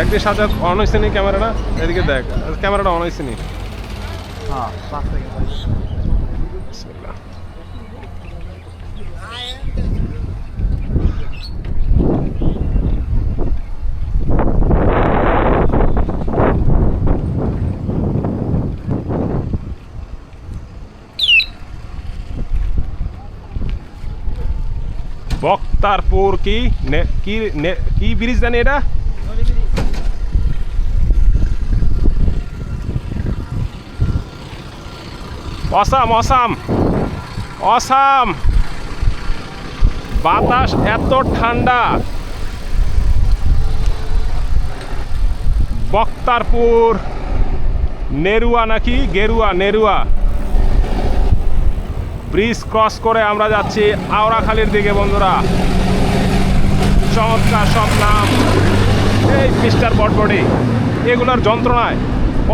দেখ দিয়ে সাজা অন হয়েছে নি ক্যামেরাটা এদিকে দেখ ক্যামেরাটা অন হয়েছে নি। হ্যাঁ। বক্তারপুর কি কি কি ব্রিজ জানি এটা? Awesome awesome awesome. বাতাস এত ঠান্ডা। বক্তারপুর, নেরুয়া নাকি? গেরুয়া, নেরুয়া। ব্রিজ ক্রস করে আমরা যাচ্ছি আওরাখালির দিকে, বন্ধুরা। চমৎকার সব নাম। এই মিস্টার বটবডি, এগুলোর যন্ত্রণায়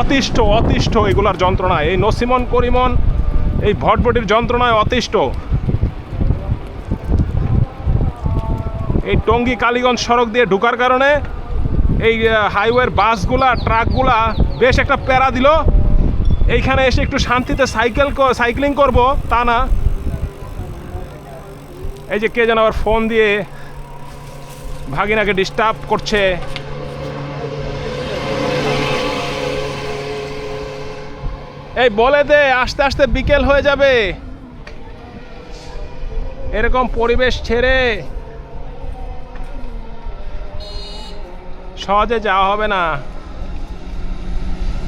অতিষ্ঠ অতিষ্ঠ এগুলার যন্ত্রণায়। এই নসিমন, করিমন, এই ভটভটির যন্ত্রণায় অতিষ্ঠ। এই টঙ্গী কালীগঞ্জ সড়ক দিয়ে ঢুকার কারণে এই হাইওয়ের বাসগুলা ট্রাকগুলা বেশ একটা প্যারা দিল। এইখানে এসে একটু শান্তিতে সাইকেল সাইক্লিং করব, তা না। এই যে কে যেন আবার ফোন দিয়ে ভাগিনাকে ডিস্টার্ব করছে। এই বলে দে, আস্তে আস্তে বিকেল হয়ে যাবে। এরকম পরিবেশ ছেড়ে সহজে যাওয়া হবে না।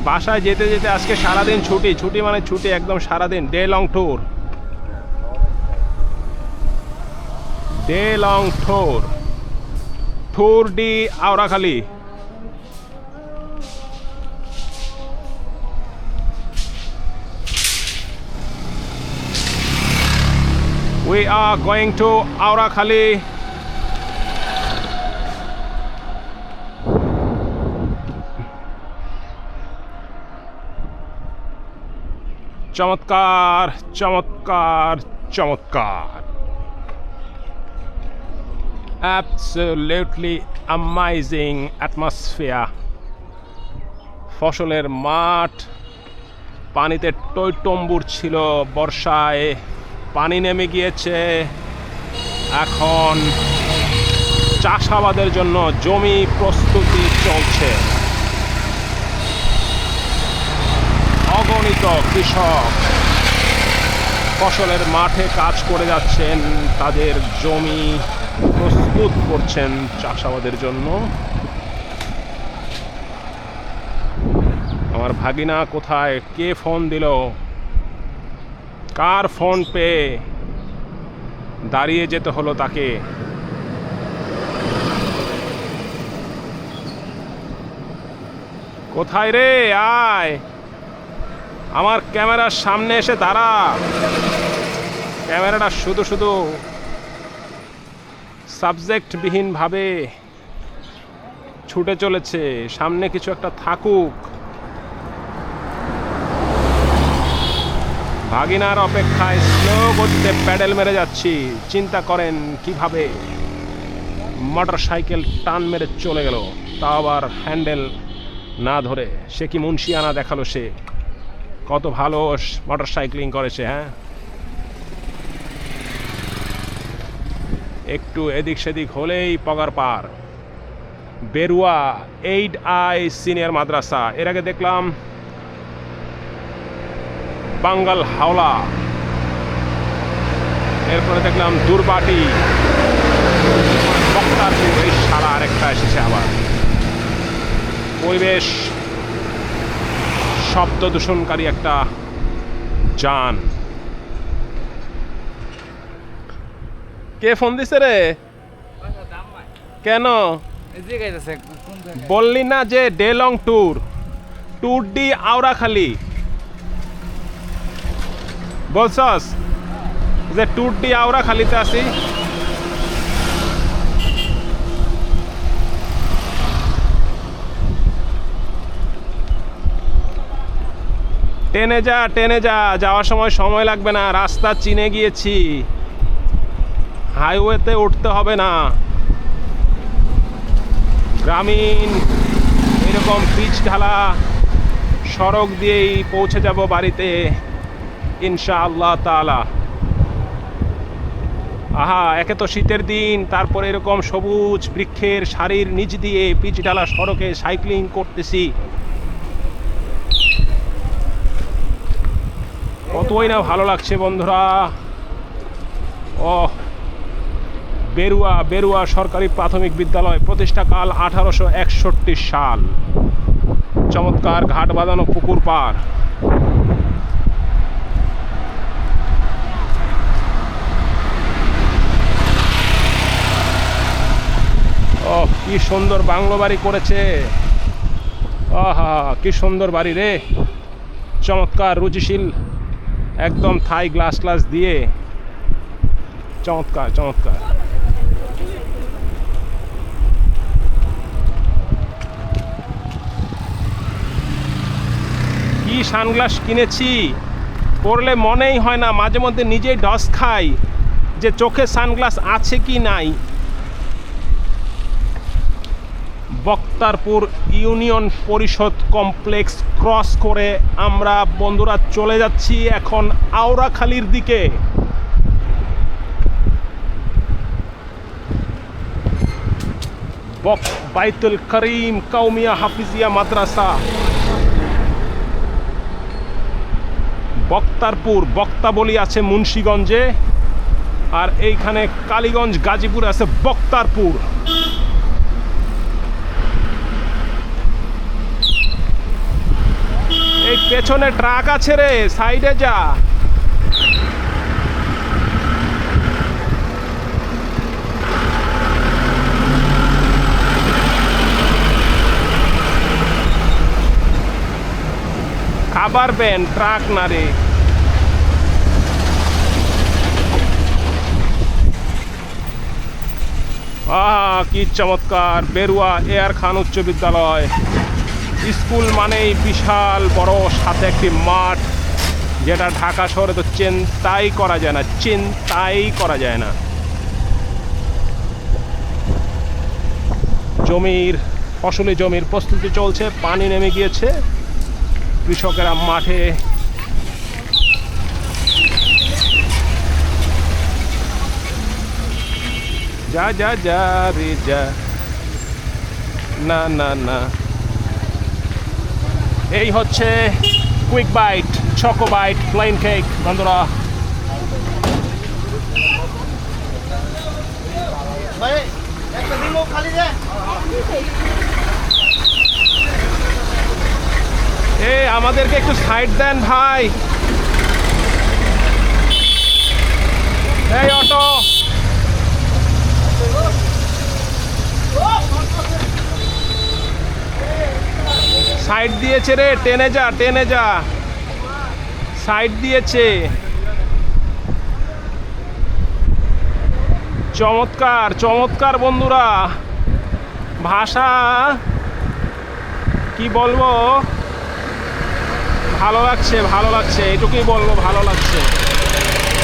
বাসায় যেতে যেতে আজকে সারাদিন ছুটি ছুটি মানে ছুটি একদম সারাদিন, day long tour. Day long tour. Tour de Aorakhali We are going to Aurakhali. চমৎকার চমৎকার চমৎকার অ্যাবসলিউটলি অ্যামাইজিং অ্যাটমসফিয়ার ফসলের মাঠ, পানিতে টইটম্বুর ছিল বর্ষায়। পানি নেমে গিয়েছে। এখন চাষাবাদের জন্য জমি প্রস্তুতি চলছে। অগণিত কৃষক ফসলের মাঠে কাজ করে যাচ্ছেন। তাদের জমি প্রস্তুত করছেন চাষাবাদের জন্য। আমার ভাগিনা কোথায়? কে ফোন দিল? কার ফোন পেয়ে দাঁড়িয়ে যেতে হলো তাকে। কোথায় রে? আয়। আমার ক্যামেরার সামনে এসে দাঁড়া। ক্যামেরাটা শুধু শুধু সাবজেক্টবিহীনভাবে ছুটে চলেছে। সামনে কিছু একটা থাকুক। ভাগিনার অপেক্ষায় স্লো গতিতে প্যাডেল মেরে যাচ্ছি। চিন্তা করেন কীভাবে? মোটর সাইকেল টান মেরে চলে গেল তা আবার হ্যান্ডেল না ধরে। সে কি মুন্সিয়ানা দেখাল সে? কত ভালো মোটর সাইক্লিং করে সে হ্যাঁ? একটু এদিক সেদিক হলেই পগার পার। Berua eight I senior Madrasa. এর আগে দেখলাম বাঙ্গাল হাওলা। এরপরে দেখলাম দুর্বাটি। এই সারা আরেকটা এসেছে আবার। পরিবেশ, শব্দ দূষণকারী একটা যান। কে ফোন দিছে রে? কেন? বললি না যে day long tour. Tour de Aorakhali বলছস যে ট্যুর ডি আওরাখালিতে আসি। টেনে যা টেনে যা, যাওয়ার সময় সময় লাগবে না, রাস্তা চিনে গিয়েছি। হাইওয়েতে উঠতে হবে না। গ্রামীণ, এরকম পিচ ঢালা সড়ক দিয়েই পৌঁছে যাব বাড়িতে। ইনশা আল্লাহ তালা আহা, একে তো শীতের দিন, তারপরে এরকম সবুজ বৃক্ষের সারির নিচ দিয়ে পিচ ঢালা সড়কে সাইক্লিং করতেছি। কতই না ভালো লাগছে বন্ধুরা। ও বেরুয়া বেরুয়া সরকারি প্রাথমিক বিদ্যালয় প্রতিষ্ঠাকাল আঠারোশো একষট্টি সাল। চমৎকার ঘাট বাঁধানো পুকুর পাড় ও কি সুন্দর বাংলো বাড়ি করেছে। আহা, কি সুন্দর বাড়ি রে। চমৎকার, রুচিশীল, একদম থাই গ্লাস গ্লাস দিয়ে। চমৎকার চমৎকার। কি সানগ্লাস কিনেছি? পরলে মনেই হয় না মাঝে মধ্যে নিজেই ডস খাই যে চোখে সানগ্লাস আছে কি নাই। Baktarpur union Parishad complex cross করে আমরা, বন্ধুরা, চলে যাচ্ছি এখন আওরাখালির দিকে। বাইতুল করিম কাউমিয়া হাফিজিয়া মাদ্রাসা। বক্তারপুর বক্তা বলি আছে মুন্সীগঞ্জে, আর এইখানে কালীগঞ্জ গাজীপুর আছে বক্তারপুর। এই পেছনে ট্রাক আছে রে, সাইডে যা। খাবার বেন, ট্রাক না রে আহা, কি চমৎকার, বেরুয়া এয়ার খান উচ্চ বিদ্যালয়। স্কুল মানেই বিশাল বড় সাথে একটি মাঠ, যেটা ঢাকা শহরে তো চিন্তাই করা যায় না, চিন্তাই করা যায় না। জমির, ফসলি জমির প্রস্তুতি চলছে, পানি নেমে গিয়েছে। কৃষকেরা মাঠে যা যা যা, রে, যা। না না না। এই হচ্ছে quick bite choco bite plain cake বন্ধুরা। এ আমাদেরকে একটু সাইড দেন ভাই। এই অটো। সাইড দিয়েছে রে, টেনে যা টেনে যা। সাইড দিয়েছে। চমৎকার চমৎকার বন্ধুরা। ভাষা, কি বলব? ভালো লাগছে ভালো লাগছে, এটুকুই বলব, ভালো লাগছে।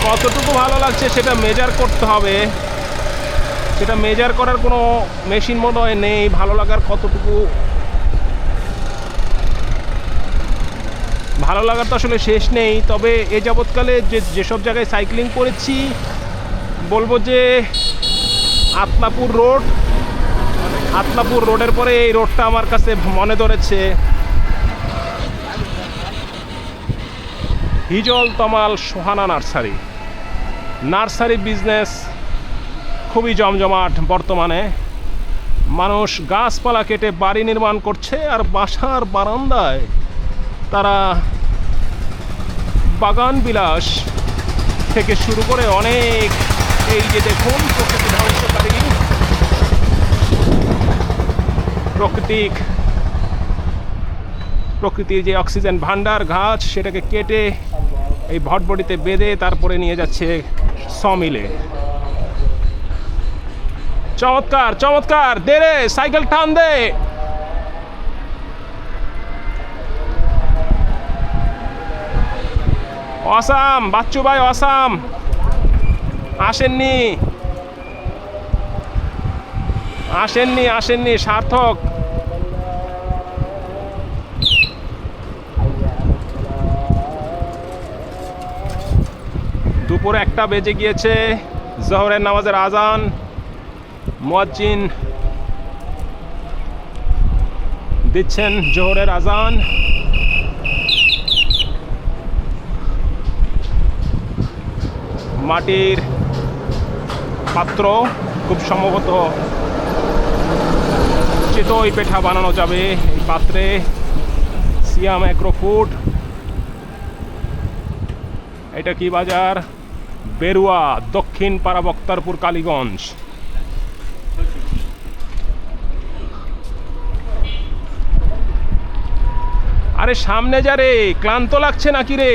কতটুকু ভালো লাগছে সেটা মেজার করতে হবে। সেটা মেজার করার কোনো মেশিন মনে হয় নেই, ভালো লাগার কতটুকু ভালো লাগার তো আসলে শেষ নেই। তবে এ যাবৎকালে যে যেসব জায়গায় সাইক্লিং করেছি, বলব যে আতলাপুর রোড আতলাপুর রোডের পরে এই রোডটা আমার কাছে মনে ধরেছে। Hijal Tamal Sohana nursery. Nursery business খুবই জমজমাট বর্তমানে। মানুষ গাছপালা কেটে বাড়ি নির্মাণ করছে আর বাসার বারান্দায় তারা বাগান বিলাস থেকে শুরু করে অনেক এই যে দেখুন, প্রকৃতি ধ্বংসকারী প্রাকৃতিক, প্রকৃতির যে অক্সিজেন ভান্ডার গাছ সেটাকে কেটে এই ভটবটিতে বেঁধে তারপরে নিয়ে যাচ্ছে সমিলে। চমৎকার চমৎকার দে রে সাইকেল টান দে। অসাম, বাচ্চু ভাই অসাম। আসেননি। আসেননি আসেননি, সার্থক। দুপুর একটা বেজে গিয়েছে, জহরের নামাজের আজান, মোয়াজ্জিন দিচ্ছেন জোহরের আজান। মাটির পাত্র খুব সম্ভবত চিতই পেঠা বানানো যাবে এই পাত্রে। Siyam agro food. এটা কি বাজার? বেরুয়া, দক্ষিণ পাড়া বক্তারপুর, কালীগঞ্জ। আরে সামনে যা রে, ক্লান্ত লাগছে নাকি রে?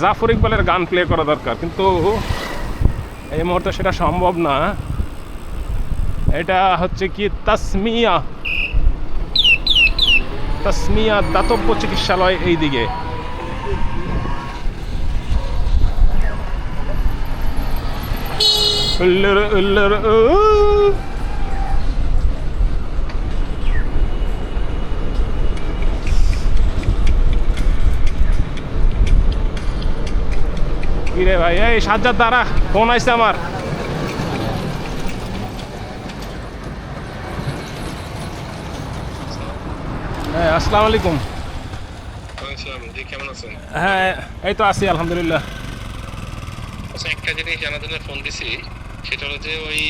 জাফর ইকবালের গান প্লে করা দরকার কিন্তু এই মুহূর্তে সেটা সম্ভব না। এটা হচ্ছে কি তাসমিয়া? তাসমিয়া দাতব্য চিকিৎসালয় এই দিকে উল্লের, উল্লের, উ। কি রে ভাই? এই সাজ্জাদ দ্বারা ফোন আসছে আমার। হ্যাঁ আসসালামু আলাইকুম। হ্যাঁ এই তো আছি, আলহামদুলিল্লাহ। আচ্ছা একটা জিনিস জানার জন্য ফোন দিছি, সেটা হলো যে ওই